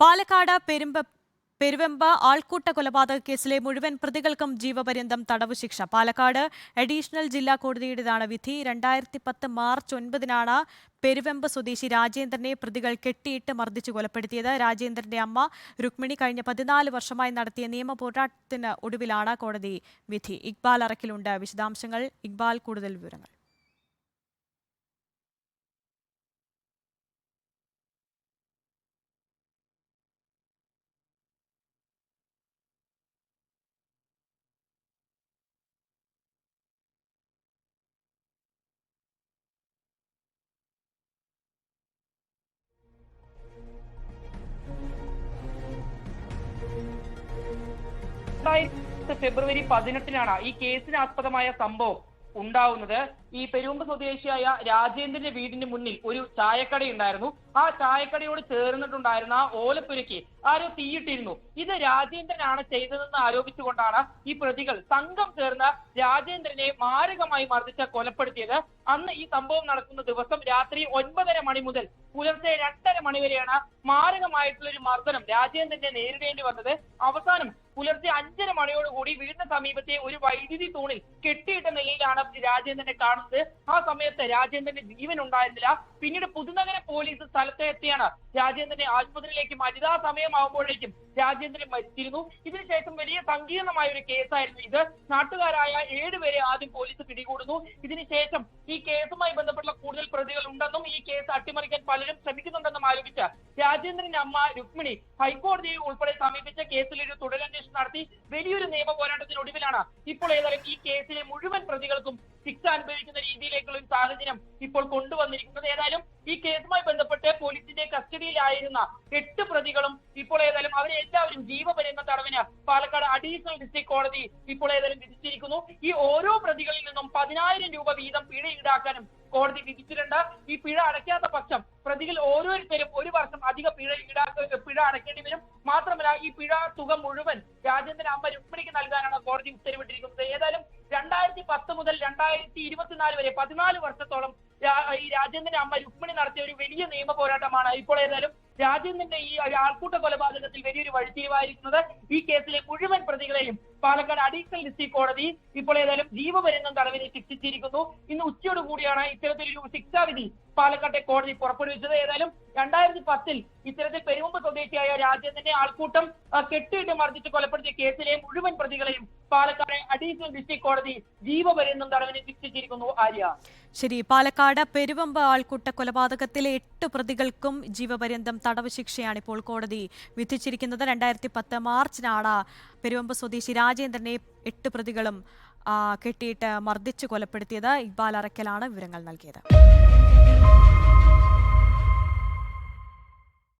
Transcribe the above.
പാലക്കാട് പെരുമ്പ പെരുവെമ്പ ആൾക്കൂട്ട കൊലപാതക കേസിലെ മുഴുവൻ പ്രതികൾക്കും ജീവപര്യന്തം തടവ് ശിക്ഷ. പാലക്കാട് അഡീഷണൽ ജില്ലാ കോടതിയുടേതാണ് വിധി. രണ്ടായിരത്തി പത്ത് മാർച്ച് ഒൻപതിനാണ് പെരുവെമ്പ് സ്വദേശി രാജേന്ദ്രനെ പ്രതികൾ കെട്ടിയിട്ട് മർദ്ദിച്ചു കൊലപ്പെടുത്തിയത്. രാജേന്ദ്രന്റെ അമ്മ രുക്മിണി കഴിഞ്ഞ പതിനാല് വർഷമായി നടത്തിയ നിയമ പോരാട്ടത്തിന് ഒടുവിലാണ് കോടതി വിധി. ഇക്ബാൽ അറക്കിലുണ്ട് വിശദാംശങ്ങൾ. ഇക്ബാൽ കൂടുതൽ വിവരങ്ങൾ. രണ്ടായിരത്തി ഫെബ്രുവരി പതിനെട്ടിനാണ് ഈ കേസിനാസ്പദമായ സംഭവം ഉണ്ടാവുന്നത്. ഈ പെരുമ്പ് സ്വദേശിയായ രാജേന്ദ്രന്റെ വീടിന് മുന്നിൽ ഒരു ചായക്കട ഉണ്ടായിരുന്നു. ആ ചായക്കടയോട് ചേർന്നിട്ടുണ്ടായിരുന്ന ഓലപ്പുരയ്ക്ക് ആരോ തീയിട്ടിരുന്നു. ഇത് രാജേന്ദ്രനാണ് ചെയ്തതെന്ന് ആരോപിച്ചുകൊണ്ടാണ് ഈ പ്രതികൾ സംഘം ചേർന്ന് രാജേന്ദ്രനെ മാരകമായി മർദ്ദിച്ച കൊലപ്പെടുത്തിയത്. അന്ന് ഈ സംഭവം നടക്കുന്ന ദിവസം രാത്രി ഒൻപതര മണി മുതൽ പുലർച്ചെ രണ്ടര മണി വരെയാണ് മാരകമായിട്ടുള്ള ഒരു മർദ്ദനം രാജേന്ദ്രനെ നേരിടേണ്ടി വന്നത്. അവസാനം പുലർച്ചെ അഞ്ചര മണിയോടുകൂടി വീടിന് സമീപത്തെ ഒരു വൈദ്യുതി തൂണിൽ കെട്ടിയിട്ട നിലയിലാണ് രാജേന്ദ്രനെ കാണുന്നത്. ആ സമയത്ത് രാജേന്ദ്രന്റെ ജീവൻ ഉണ്ടായിരുന്നില്ല പിന്നീട് പുതുനഗര പോലീസ് സ്ഥലത്ത് എത്തിയാണ് രാജേന്ദ്രനെ ആശുപത്രിയിലേക്ക് മാറ്റിയത്. ആ സമയമാകുമ്പോഴേക്കും രാജേന്ദ്രൻ മരിച്ചിരുന്നു. ഇതിനുശേഷം വലിയ സങ്കീർണമായ ഒരു കേസായിരുന്നു ഇത്. നാട്ടുകാരായ ഏഴുപേരെ ആദ്യം പോലീസ് പിടികൂടുന്നു. ഇതിനുശേഷം ഈ കേസുമായി ബന്ധപ്പെട്ടുള്ള കൂടുതൽ പ്രതികൾ ഉണ്ടെന്നും ഈ കേസ് അട്ടിമറിക്കാൻ പലരും ശ്രമിക്കുന്നുണ്ടെന്നും ആരോപിച്ച രാജേന്ദ്രന്റെ അമ്മ രുക്മിണി ഹൈക്കോടതിയെ ഉൾപ്പെടെ സമീപിച്ച കേസിൽ ഒരു തുടരന്വേഷണം നടത്തി വലിയൊരു നിയമ പോരാട്ടത്തിനൊടുവിലാണ് ഇപ്പോൾ ഏതായാലും ഈ കേസിലെ മുഴുവൻ പ്രതികൾക്കും ശിക്ഷ അനുഭവിക്കുന്ന രീതിയിലേക്കുള്ള ഒരു സാഹചര്യം ഇപ്പോൾ കൊണ്ടുവന്നിരിക്കുന്നത്. ഏതായാലും ഈ കേസുമായി ബന്ധപ്പെട്ട് പോലീസിന്റെ കസ്റ്റഡിയിലായിരുന്ന എട്ട് പ്രതികളും ഇപ്പോൾ ഏതായാലും അവരെ എല്ലാവരും ജീവപര്യന്ത തടവിന് പാലക്കാട് അഡീഷണൽ ഡിസ്ട്രിക്ട് കോടതി ഇപ്പോൾ ഏതായാലും വിധിച്ചിരിക്കുന്നു. ഈ ഓരോ പ്രതികളിൽ നിന്നും പതിനായിരം രൂപ വീതം പിഴ ഈടാക്കാനും കോടതി വിധിച്ചിട്ടുണ്ട്. ഈ പിഴ അടയ്ക്കാത്ത പക്ഷം പ്രതികൾ ഓരോരുത്തരും ഒരു വർഷം അധിക പിഴ ഈടാക്ക പിഴ അടയ്ക്കേണ്ടി വരും. മാത്രമല്ല ഈ പിഴ തുക മുഴുവൻ രാജേന്ദ്രൻ അമ്മ രുക്മിണിക്ക് നൽകാനാണ് കോടതി ഉത്തരവിട്ടിരിക്കുന്നത്. ഏതായാലും രണ്ടായിരത്തി പത്ത് മുതൽ രണ്ടായിരത്തി ഇരുപത്തിനാല് വരെ പതിനാല് വർഷത്തോളം ഈ രാജേന്ദ്രന്റെ അമ്മ രുക്മിണി നടത്തിയ ഒരു വലിയ നിയമ പോരാട്ടമാണ്. ഇപ്പോൾ ഏതായാലും രാജേന്ദ്രന്റെ ഈ ആൾക്കൂട്ട കൊലപാതകത്തിൽ വലിയൊരു വഴിത്തിരിവായിരിക്കുന്നത് ഈ കേസിലെ മുഴുവൻ പ്രതികളെയും പാലക്കാട് അഡീഷണൽ ഡിസ്ട്രിക്ട് കോടതി ഇപ്പോൾ ഏതായാലും ജീവപര്യന്തം തടവിനെ ശിക്ഷിച്ചിരിക്കുന്നു. ഇന്ന് ഉച്ചയോട് കൂടിയാണ് ഇത്തരത്തിലൊരു ശിക്ഷാവിധി പാലക്കാട്ടെ കോടതി പുറപ്പെടുവിച്ചത്. ഏതായാലും രണ്ടായിരത്തി പത്തിൽ ഇത്തരത്തിൽ പെരുമ്പ് സ്വദേശിയായ രാജേന്ദ്രനെ ആൾക്കൂട്ടം കെട്ടിയിട്ട് മർദ്ദിച്ച് കൊലപ്പെടുത്തിയ കേസിലെ മുഴുവൻ പ്രതികളെയും പാലക്കാട് അഡീഷണൽ ഡിസ്ട്രിക്ട് കോടതി ജീവപര്യന്തം തടവിന് ശിക്ഷിച്ചിരിക്കുന്നു ആര്യ. ശരി പാലക്കാട് പെരുവമ്പ് ആൾക്കൂട്ട കൊലപാതകത്തിലെ എട്ട് പ്രതികൾക്കും ജീവപര്യന്തം തടവ് ശിക്ഷയാണ് ഇപ്പോൾ കോടതി വിധിച്ചിരിക്കുന്നത്. രണ്ടായിരത്തി പത്ത് മാർച്ചിനാണ് പെരുവമ്പ് സ്വദേശി രാജേന്ദ്രനെ എട്ട് പ്രതികളും കെട്ടിയിട്ട് മർദ്ദിച്ച് കൊലപ്പെടുത്തിയത് ഇക്ബാൽ അറക്കലാണ് വിവരങ്ങൾ നൽകിയത്.